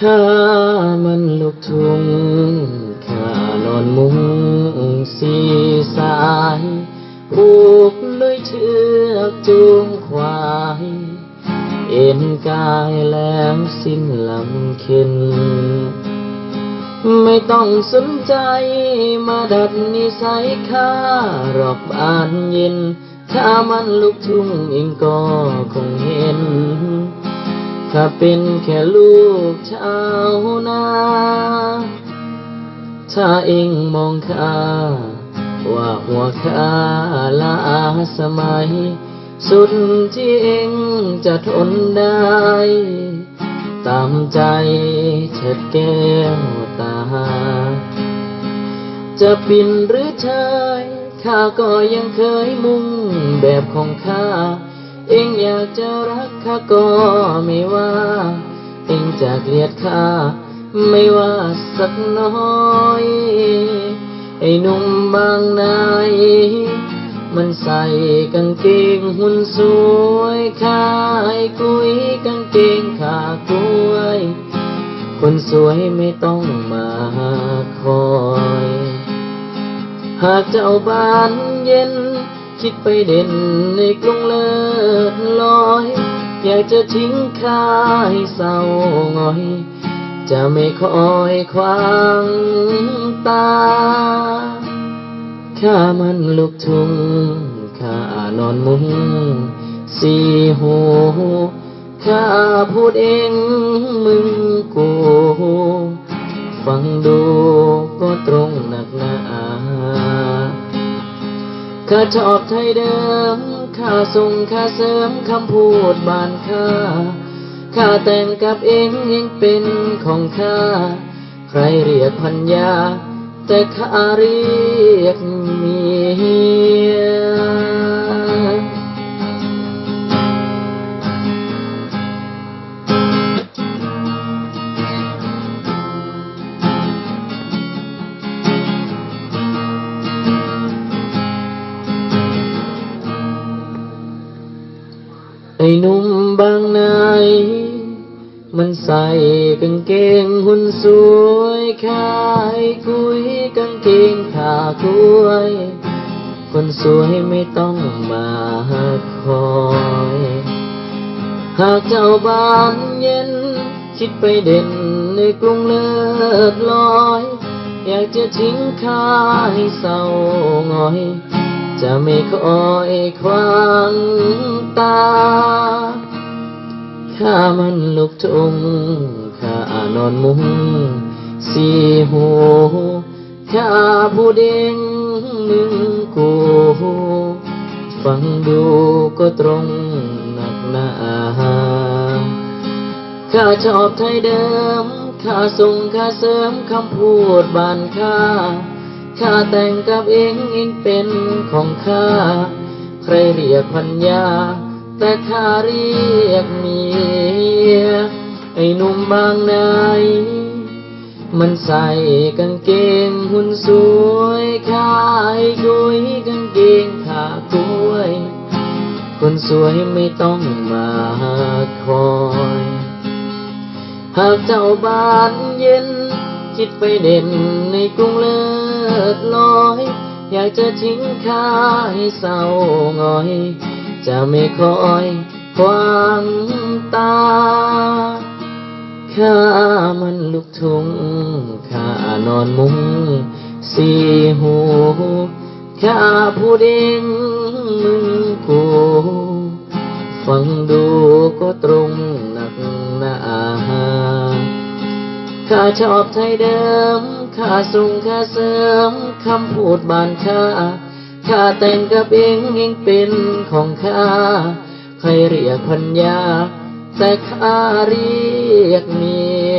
ข้ามันลูกทุ่งข้านอนมุงสีสายผูกด้วยเชือกจูงควาย เอ็นกายแล้วสิ้นลำเค็นไม่ต้องสนใจมาดัดนิสัยข้ารอกบานเย็น ถ้ามันลุกทุ่งเองก็คงเห็น ถ้าเป็นแค่ลูกชาวนา ถ้าเองมองข้า ว่าหัวข้าลาสมัย สุดที่เองจะทนได้ ตามใจเถิดแก้วตา จะปินหรือชายข้าก็ยังเคยมุ่งแบบของข้า เองอยากจะรักข้าก็ไม่ว่า เองจะเกลียดข้าไม่ว่าสักน้อย ไอ้หนุ่มบางนายมันใส่กางเกงหุ่นสวยขายกุยกางเกงขากล้วย คนสวยไม่ต้องมาคอย หากเจ้าบ้านเย็น คิดไปเด่นในกรุงเลิศลอย อยากจะทิ้งข้าให้เศร้าหงอย จะไม่คอยควางตา ข้ามันลูกทุ่งข้านอนมุงสีหูข้าพูดเองมึงกู ฟังดูก็ตรงหนักหนา ข้าชอบไทยเดิม ข้าส่งข้าเสริมคำพูดบ้านข้า ข้าแต่งกับเองเองเป็นของข้า ใครเรียกพัญญา แต่ข้าเรียกเมีย นุ่มบางนายมันใส่กางเกงหุ่นสวยขายกุยกางเกงขากล้วยคนสวยไม่ต้องมาคอย หากเจ้าบ้านเย็น คิดไปเด่นในกรุงเลิศลอย อยากจะทิ้งข้าให้เศร้าหงอย จะไม่คอยควางตา ข้ามันลูกทุ่งข้านอนมุงสีหูข้าผู้เด้งมึงกูฟังดูก็ตรงหนักหนาข้าชอบไทยเดิมข้าส่งข้าเสริมคำพูดบานข้าข้าแต่งกับเองเองเป็นของข้า ใครเรียกพันยา แต่ข้าเรียกเมียไอ้หนุ่มบางนายมันใส่กางเกงหุ่นสวยขายกุยกางเกงขากล้วย คนสวยไม่ต้องมาคอย หากเจ้าบ้านเย็น คิดไปเด่นในกรุงเลิศลอย อยากจะทิ้งข้าให้เศร้าหงอย จะไม่คอยควางตา ข้ามันลูกทุ่งข้านอนมุงสีหูข้าผู้เด้งมึงกูฟังดูก็ตรงหนักหนาข้าชอบไทยเดิมข้าส่งข้าเสริมคำพูดบานข้า ข้าแต่งกับเองเองเป็นของข้า ใครเรียกพันยาแต่ข้าเรียกเมีย